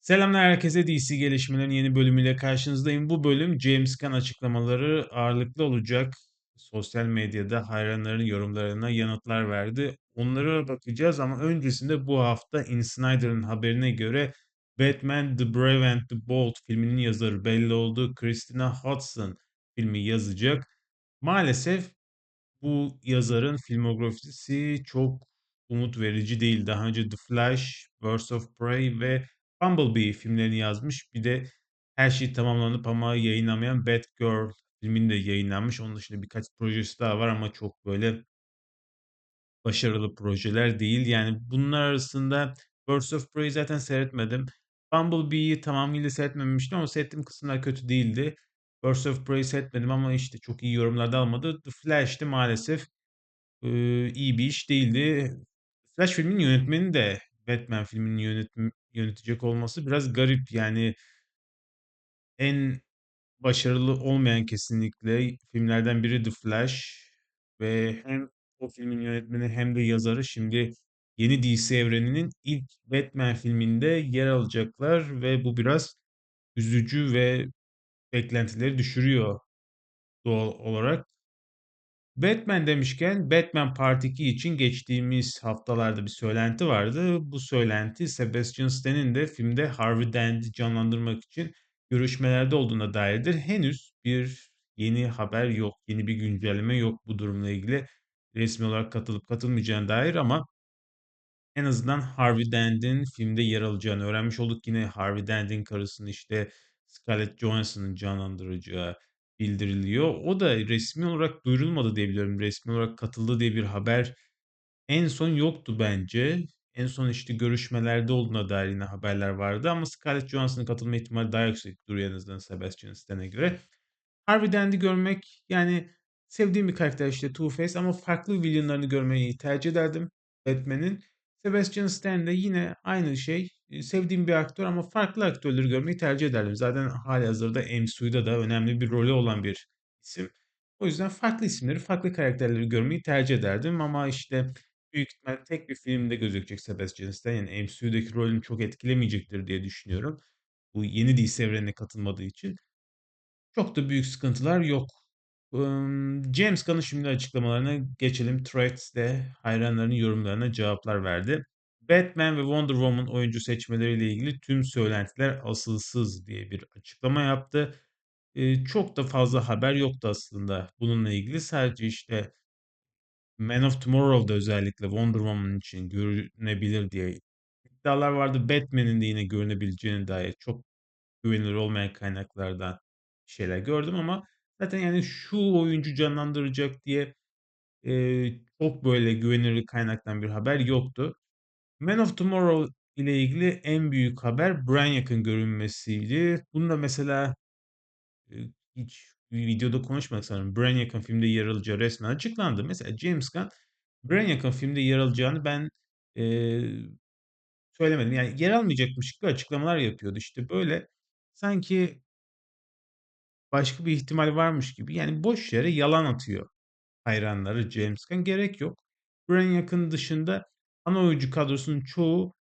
Selamlar herkese DC gelişmelerin yeni bölümüyle karşınızdayım. Bu bölüm James Gunn açıklamaları ağırlıklı olacak. Sosyal medyada hayranların yorumlarına yanıtlar verdi. Onlara bakacağız ama öncesinde bu hafta In Snyder'ın haberine göre Batman The Brave and the Bold filminin yazarı belli oldu. Christina Hodson filmi yazacak. Maalesef bu yazarın filmografisi çok umut verici değil. Daha önce The Flash, Birds of Prey ve Bumblebee filmlerini yazmış. Bir de her şey tamamlanıp ama yayınlamayan Batgirl filmini de yayınlanmış. Onun dışında birkaç projesi daha var ama çok böyle başarılı projeler değil. Yani bunlar arasında Birds of Prey'i zaten seyretmedim. Bumblebee'yi tamamıyla seyretmemiştim ama seyrettiğim kısımlar kötü değildi. Birds of Prey'i seyretmedim ama işte çok iyi yorumlar da almadı. The Flash'ti maalesef Eee, iyi bir iş değildi. Flash filminin yönetmeni de Batman filmini yönetim yönetecek olması biraz garip. Yani en başarılı olmayan kesinlikle filmlerden biri The Flash ve hem o filmin yönetmeni hem de yazarı şimdi yeni DC evreninin ilk Batman filminde yer alacaklar ve bu biraz üzücü ve beklentileri düşürüyor doğal olarak. Batman demişken Batman Part 2 için geçtiğimiz haftalarda bir söylenti vardı. Bu söylenti Sebastian Stan'in de filmde Harvey Dent'i canlandırmak için görüşmelerde olduğuna dairdir. Henüz bir yeni haber yok, yeni bir güncelleme yok bu durumla ilgili. Resmi olarak katılıp katılmayacağına dair ama en azından Harvey Dent'in filmde yer alacağını öğrenmiş olduk. Yine Harvey Dent'in karısını işte Scarlett Johansson'ın canlandıracağı bildiriliyor. O da resmi olarak duyurulmadı diye biliyorum. Resmi olarak katıldı diye bir haber en son yoktu bence. En son işte görüşmelerde olduğuna dair yine haberler vardı ama Scarlett Johansson'ın katılma ihtimali daha yüksek duruyor en azından Sebastian Stan'e göre. Harvey Dent'i görmek yani sevdiğim bir karakter işte Two-Face ama farklı villainlarını görmeyi tercih ederdim Batman'in. Sebastian Stan de yine aynı şey. E, Sevdiğim bir aktör ama farklı aktörleri görmeyi tercih ederdim. Zaten halihazırda MCU'da da önemli bir rolü olan bir isim. O yüzden farklı isimleri, farklı karakterleri görmeyi tercih ederdim ama işte büyük ihtimal tek bir filmde gözükecek Sebastian Stan. Yani MCU'daki rolünü çok etkilemeyecektir diye düşünüyorum. Bu yeni DC evrenine katılmadığı için. Çok da büyük sıkıntılar yok. James Gunn'ın şimdi açıklamalarına geçelim. Threads'te hayranlarının yorumlarına cevaplar verdi. Batman ve Wonder Woman oyuncu seçmeleriyle ilgili tüm söylentiler asılsız diye bir açıklama yaptı. Eee, çok da fazla haber yoktu aslında bununla ilgili. Sadece işte Man of Tomorrow'da özellikle Wonder Woman için görünebilir diye iddialar vardı. Batman'in de yine görünebileceğine dair çok güvenilir olmayan kaynaklardan şeyler gördüm ama zaten yani şu oyuncu canlandıracak diye eee, çok böyle güvenilir kaynaktan bir haber yoktu. Man of Tomorrow ile ilgili en büyük haber Brainiac'ın görünmesiydi. Bunu da mesela eee, hiç videoda konuşmadık sanırım. Brainiac'ın filmde yer alacağı resmen açıklandı. Mesela James Gunn Brainiac'ın filmde yer alacağını ben eee, söylemedim. Yani yer almayacakmış gibi açıklamalar yapıyordu. İşte böyle sanki başka bir ihtimal varmış gibi yani boş yere yalan atıyor hayranları James Gunn. Gerek yok. Brainiac'ın dışında ana oyuncu kadrosunun çoğu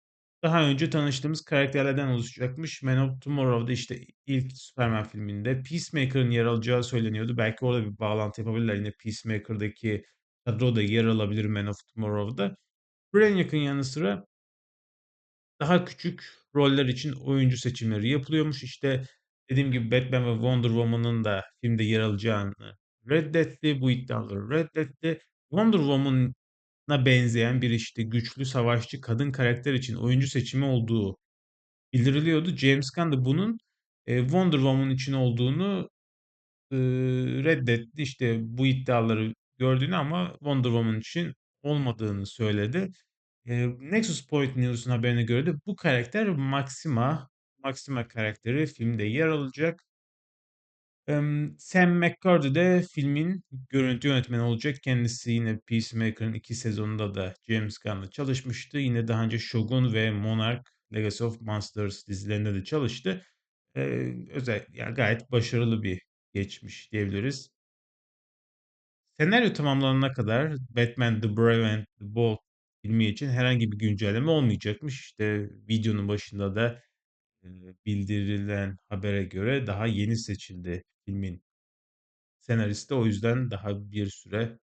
daha önce tanıştığımız karakterlerden oluşacakmış. Man of Tomorrow'da işte ilk Superman filminde Peacemaker'ın yer alacağı söyleniyordu. Belki orada bir bağlantı yapabilirler. Yine Peacemaker'daki kadro da yer alabilir Man of Tomorrow'da. Brainiac'ın yanı sıra daha küçük roller için oyuncu seçimleri yapılıyormuş. İşte dediğim gibi Batman ve Wonder Woman'ın da filmde yer alacağını reddetti. Bu iddiaları reddetti. Wonder Woman'a benzeyen bir işte güçlü savaşçı kadın karakter için oyuncu seçimi olduğu bildiriliyordu. James Gunn da bunun e, Wonder Woman için olduğunu e, reddetti. İşte bu iddiaları gördüğünü ama Wonder Woman için olmadığını söyledi. Eee, Nexus Point News'un haberine göre de bu karakter Maxima. Maxima karakteri filmde yer alacak. Sam McCurdy de filmin görüntü yönetmeni olacak. Kendisi yine Peacemaker'ın iki sezonunda da James Gunn'la çalışmıştı. Yine daha önce Shogun ve Monarch: Legacy of Monsters dizilerinde de çalıştı. Eee, özel ya gayet başarılı bir geçmiş diyebiliriz. Senaryo tamamlanana kadar Batman: The Brave and the Bold filmi için herhangi bir güncelleme olmayacakmış. İşte videonun başında da bildirilen habere göre daha yeni seçildi filmin senaristi. O yüzden daha bir süre,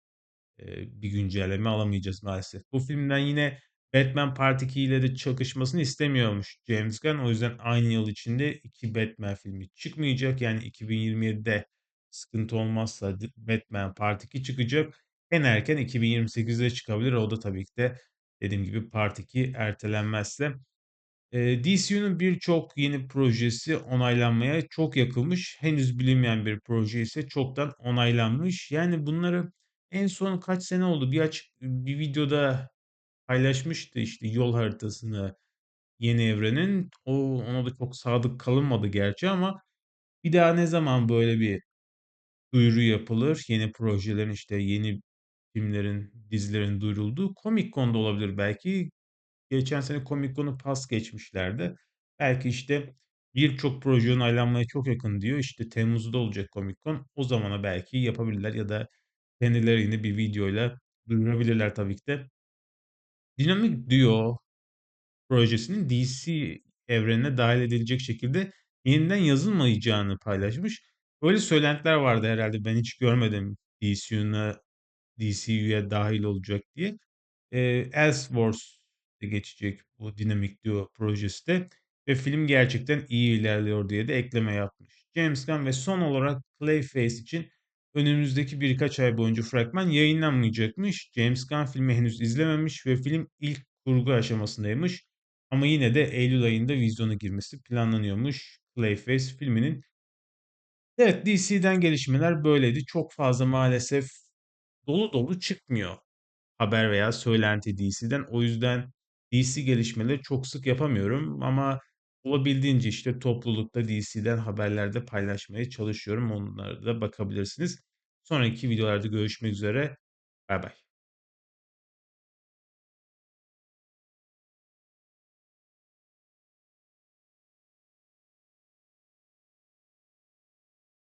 bir güncelleme alamayacağız maalesef. Bu filmden yine Batman Part 2 ile de çakışmasını istemiyormuş James Gunn. O yüzden aynı yıl içinde 2 Batman filmi çıkmayacak. Yani 2027'de sıkıntı olmazsa Batman Part 2 çıkacak. En erken 2028'de çıkabilir. O da tabii ki de dediğim gibi Part 2 ertelenmezse. DCU'nun birçok yeni projesi onaylanmaya çok yakınmış. Henüz bilinmeyen bir proje ise çoktan onaylanmış. Yani bunları en son kaç sene oldu? Bir aç bir videoda paylaşmıştı işte yol haritasını yeni evrenin. O ona da çok sadık kalınmadı gerçi ama bir daha ne zaman böyle bir duyuru yapılır? Yeni projelerin işte yeni filmlerin, dizilerin duyurulduğu Comic-Con'da olabilir belki. Geçen sene Comic-Con'u pas geçmişlerdi. Belki işte birçok proje onaylanmaya çok yakın diyor. İşte Temmuz'da olacak Comic-Con. O zamana belki yapabilirler ya da kendileri yine bir videoyla duyurabilirler tabii ki de. Dynamic Duo projesinin DC evrenine dahil edilecek şekilde yeniden yazılmayacağını paylaşmış. Böyle söylentiler vardı herhalde. Ben hiç görmedim DCU'na DCU'ya dahil olacak diye. Eee, Elseworlds'e geçecek bu Dynamic Duo projesi de ve film gerçekten iyi ilerliyor diye de ekleme yapmış. James Gunn ve son olarak Clayface için önümüzdeki birkaç ay boyunca fragman yayınlanmayacakmış. James Gunn filmi henüz izlememiş ve film ilk kurgu aşamasındaymış. Ama yine de Eylül ayında vizyona girmesi planlanıyormuş Clayface filminin. Evet DC'den gelişmeler böyleydi. Çok fazla maalesef dolu dolu çıkmıyor haber veya söylenti DC'den. O yüzden DC gelişmeleri çok sık yapamıyorum ama olabildiğince işte toplulukta DC'den haberlerde paylaşmaya çalışıyorum. Onlara da bakabilirsiniz. Sonraki videolarda görüşmek üzere. Bay bay.